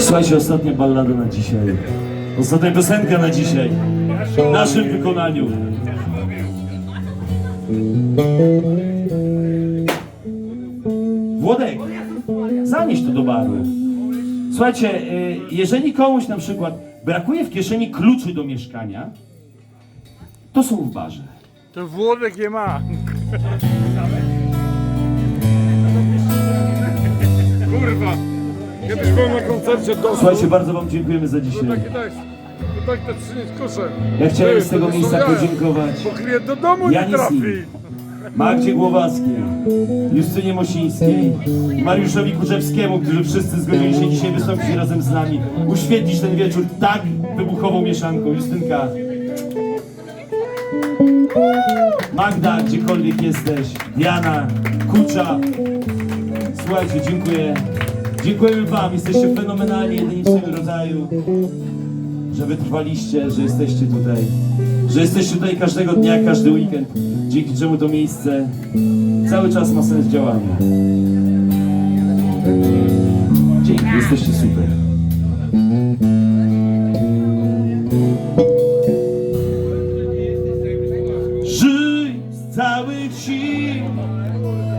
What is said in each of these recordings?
Słuchajcie, ostatnia ballada na dzisiaj. Ostatnia piosenka na dzisiaj. W naszym wykonaniu. Włodek, zanieś to do baru. Słuchajcie, y, jeżeli komuś na przykład brakuje w kieszeni kluczy do mieszkania, to są w barze. To Włodek je ma. Kurwa. Kiedyś byłem na koncercie Słuchajcie, bardzo wam dziękujemy za dzisiaj. Takie tak, to tak te trzy. Ja chciałem z tego miejsca podziękować Bo klient do domu nie trafi. Magdzie Głowackiej, Justynie Mosińskiej, Mariuszowi Kuczewskiemu, którzy wszyscy zgodzili się dzisiaj wystąpić razem z nami, uświetlić ten wieczór tak wybuchową mieszanką. Justynka, Magda, gdziekolwiek jesteś, Diana, Kucza. Słuchajcie, dziękuję. Dziękujemy Wam, jesteście fenomenalni, jedyni rodzaju, że wytrwaliście, że jesteście tutaj, że jesteście tutaj każdego dnia, każdy weekend, dzięki czemu to miejsce cały czas ma sens działania. Dzięki, jesteście super. Żyj z całych sił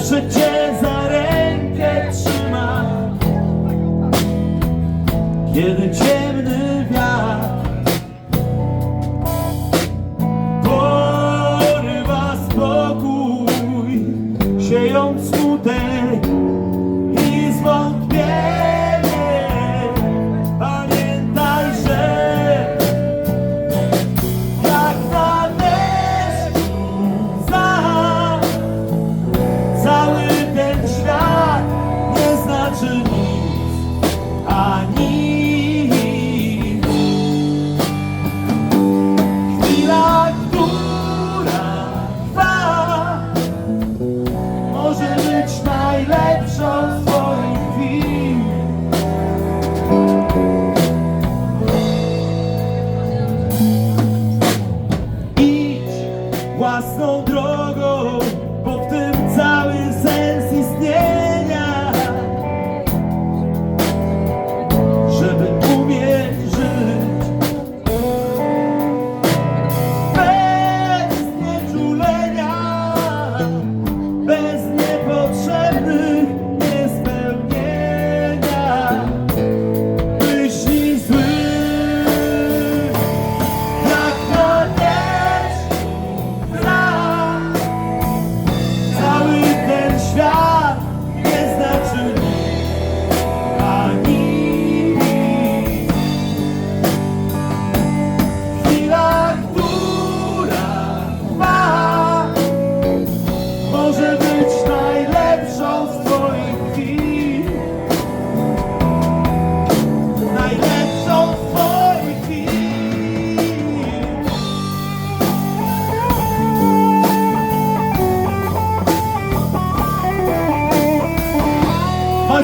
Zawsze cię za rękę trzyma. Kiedy ciemny wiatr porywa spokój, siejąc smutek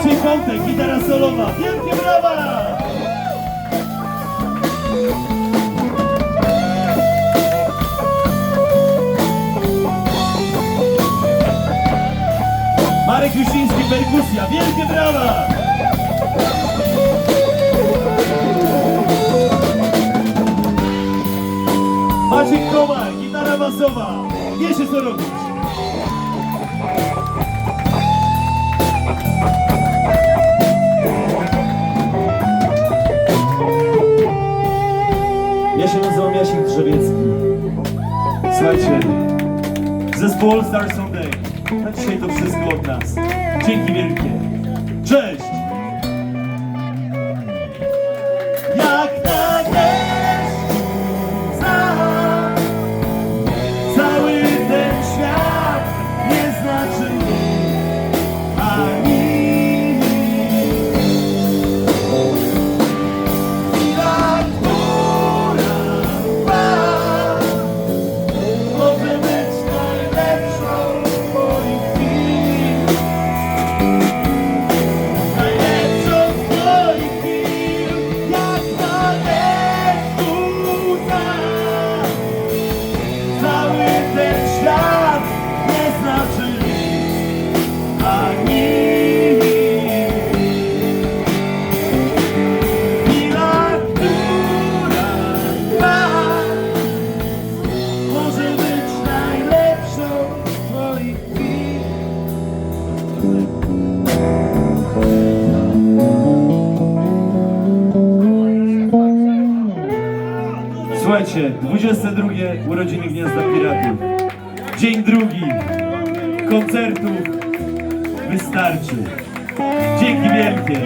Maciej Kątek, gitara solowa. Wielkie brawa! Marek Jusiński, perkusja. Wielkie brawa! Maciek Komar, gitara basowa. Wiecie co robić. Się nazywam Drzewiecki. Słuchajcie, zespół All Star Sunday. Na dzisiaj to wszystko od nas. Dzięki wielkie. Cześć! Słuchajcie, 22 urodziny Gniazda Piratów. Dzień drugi. Koncertów wystarczy. Dzięki wielkie.